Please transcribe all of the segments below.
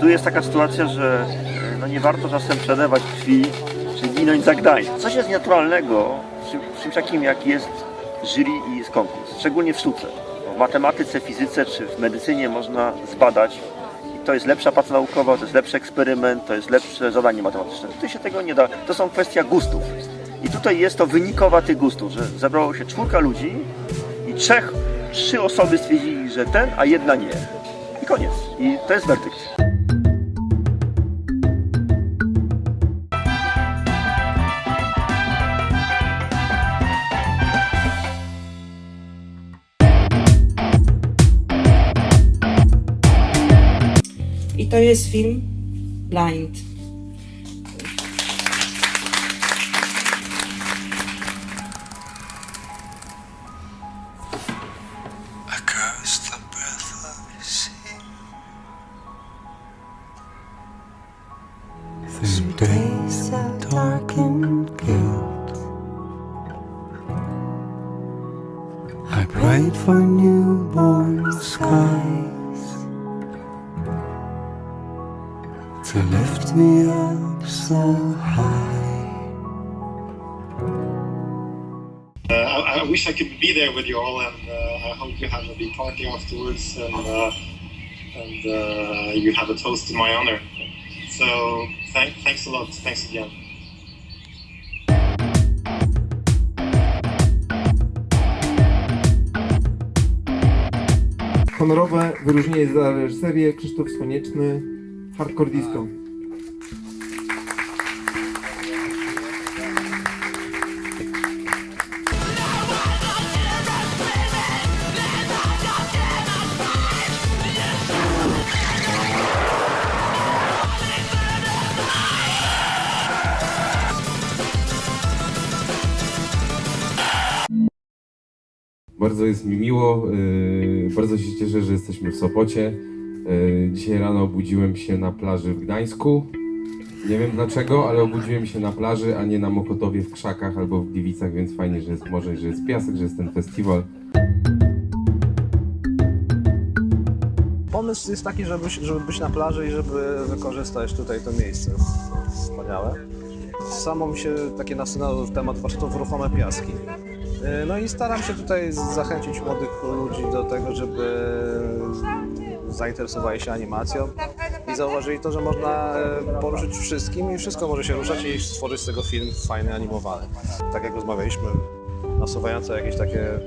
tu jest taka sytuacja, że e, no nie warto czasem przelewać krwi, czy ginąć za Gdańsk. Coś jest naturalnego w czym- w czymś takim, jak jest jury i jest konkurs, szczególnie w sztuce. W matematyce, fizyce czy w medycynie można zbadać i to jest lepsza praca naukowa, to jest lepszy eksperyment, to jest lepsze zadanie matematyczne. Tutaj się tego nie da, to są kwestia gustów. I tutaj jest to wynikowa tych gustów, że zebrało się czwórka ludzi i trzech, trzy osoby stwierdzili, że ten, a jedna nie. I koniec. I to jest werdykt. I to jest film Blind. I curse the breath I see. Through days of darkened guilt, I prayed for newborn skies to lift me up so high. Uh, I, I wish I could be there with you all, and uh, I hope you have a big party afterwards, and uh, and uh, you have a toast in my honor. So thank, thanks a lot. Thanks again. Honorowe wyróżnienie za reżyserię Krzysztof Słoneczny, Hardcore Disco. Bardzo jest mi miło, yy, bardzo się cieszę, że jesteśmy w Sopocie. Yy, dzisiaj rano obudziłem się na plaży w Gdańsku. Nie wiem dlaczego, ale obudziłem się na plaży, a nie na Mokotowie w krzakach albo w Gliwicach, więc fajnie, że jest morze, że jest piasek, że jest ten festiwal. Pomysł jest taki, żeby, żeby być na plaży i żeby wykorzystać tutaj to miejsce wspaniałe. Samo mi się takie nasunęło w temat warsztatów ruchome piaski. Yy, No i staram się tutaj zachęcić młodych ludzi do tego, żeby zainteresowali się animacją i zauważyli to, że można e, poruszyć wszystkim i wszystko może się ruszać i stworzyć z tego film fajny, animowany. Tak jak rozmawialiśmy, nasuwające jakieś takie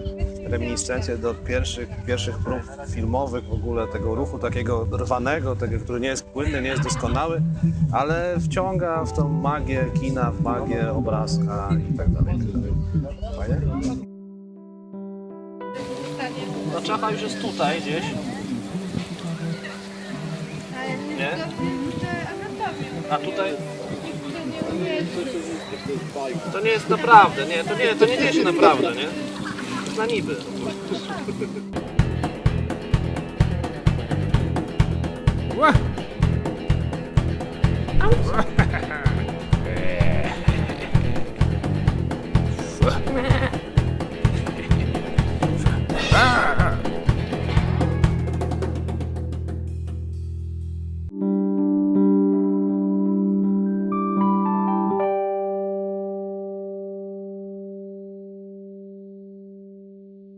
reminiscencje do pierwszych, pierwszych prób filmowych w ogóle tego ruchu takiego rwanego, tego, który nie jest płynny, nie jest doskonały, ale wciąga w tą magię kina, w magię obrazka i tak dalej. Fajnie? No czacha już jest tutaj gdzieś. A tutaj? To nie jest naprawdę, nie, to nie, to nie dzieje się naprawdę, nie? Na niby.